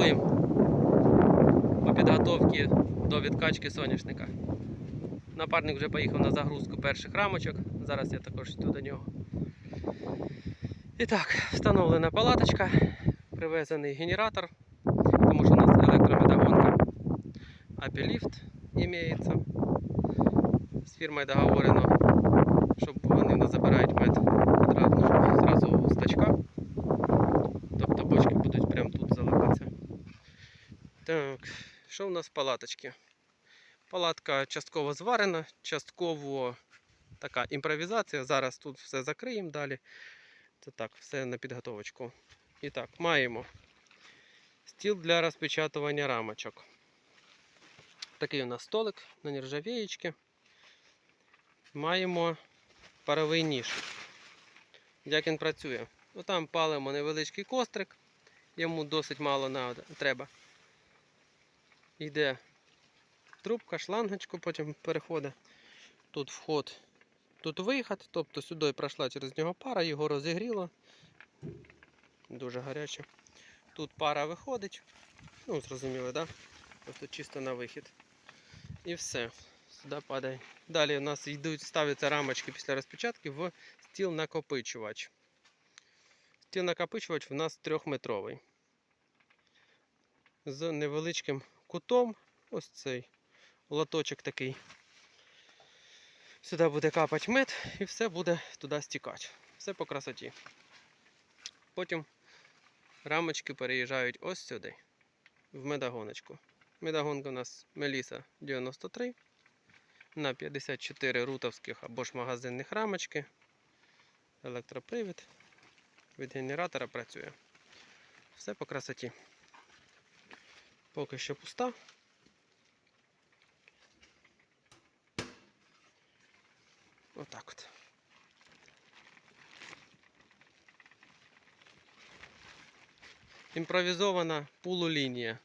працюємо по підготовці до відкачки соняшника. Напарник вже поїхав на загрузку перших рамочок. Зараз я також йду до нього. І так, встановлена палаточка, привезений генератор, тому що у нас електромедогонка. Апіліфт імеється. З фірмою договорено, щоб вони не забирають мед Так, що у нас в палаточці? Палатка частково зварена, частково така імпровізація. Зараз тут все закриємо далі. Це так, все на підготовочку. І так, маємо стіл для розпечатування рамочок. Такий у нас столик на нержавієчки. Маємо паровий ніж. Як він працює? Ну, там палимо невеличкий кострик, йому досить мало треба. Йде трубка, шлангочку, потім переходить. Тут вход, тут виход, тобто сюди пройшла через нього пара, його розігріло. Дуже гаряче. Тут пара виходить. Ну, зрозуміло, так? Да? Тобто чисто на вихід. І все. Сюди падає. Далі у нас йдуть, ставляться рамочки після розпечатки в стіл накопичувач. Стіл накопичувач у нас трьохметровий. З невеличким кутом. Ось цей лоточок такий. Сюди буде капати мед і все буде туди стікати. Все по красоті. Потім рамочки переїжджають ось сюди, в медагоночку. Медагонка у нас Меліса 93 на 54 рутовських або ж магазинних рамочки. Електропривід від генератора працює. Все по красоті. Поки що пуста. Отак от. Імпровізована полулінія.